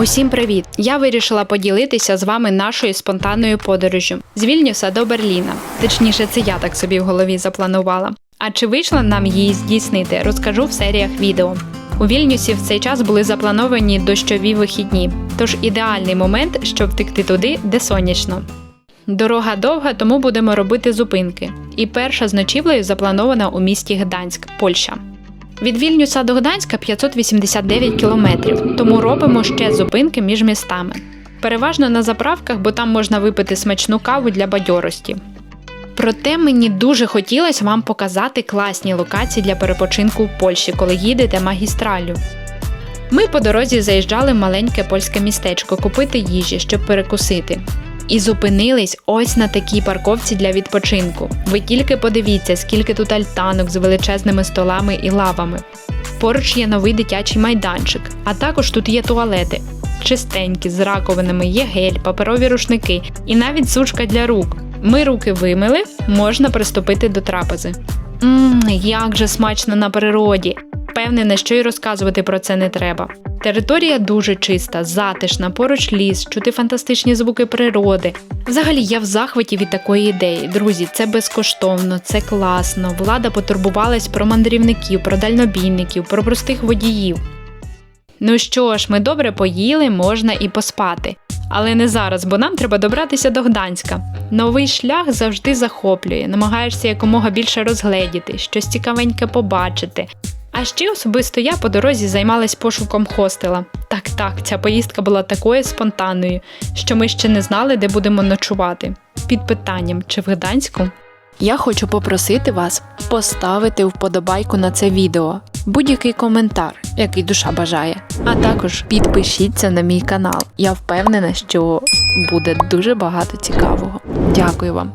Усім привіт! Я вирішила поділитися з вами нашою спонтанною подорожжю з Вільнюса до Берліна. Точніше, це я так собі в голові запланувала. А чи вийшло нам її здійснити, розкажу в серіях відео. У Вільнюсі в цей час були заплановані дощові вихідні, тож ідеальний момент, щоб втекти туди, де сонячно. Дорога довга, тому будемо робити зупинки. І перша з ночівлею запланована у місті Гданськ, Польща. Від Вільнюса до Гданська 589 кілометрів, тому робимо ще зупинки між містами. Переважно на заправках, бо там можна випити смачну каву для бадьорості. Проте мені дуже хотілося вам показати класні локації для перепочинку в Польщі, коли їдете магістралю. Ми по дорозі заїжджали в маленьке польське містечко купити їжі, щоб перекусити. І зупинились ось на такій парковці для відпочинку. Ви тільки подивіться, скільки тут альтанок з величезними столами і лавами. Поруч є новий дитячий майданчик, а також тут є туалети. Чистенькі, з раковинами, є гель, паперові рушники і навіть сушка для рук. Ми руки вимили, можна приступити до трапези. Мм, як же смачно на природі! Впевнена, що й розказувати про це не треба. Територія дуже чиста, затишна, поруч ліс, чути фантастичні звуки природи. Взагалі, я в захваті від такої ідеї. Друзі, це безкоштовно, це класно. Влада потурбувалась про мандрівників, про дальнобійників, про простих водіїв. Ну що ж, ми добре поїли, можна і поспати. Але не зараз, бо нам треба добратися до Гданська. Новий шлях завжди захоплює, намагаєшся якомога більше розгледіти, щось цікавеньке побачити. А ще особисто я по дорозі займалась пошуком хостела. Так, так, ця поїздка була такою спонтанною, що ми ще не знали, де будемо ночувати. Під питанням, чи в Гданську? Я хочу попросити вас поставити вподобайку на це відео, будь-який коментар, який душа бажає. А також підпишіться на мій канал. Я впевнена, що буде дуже багато цікавого. Дякую вам.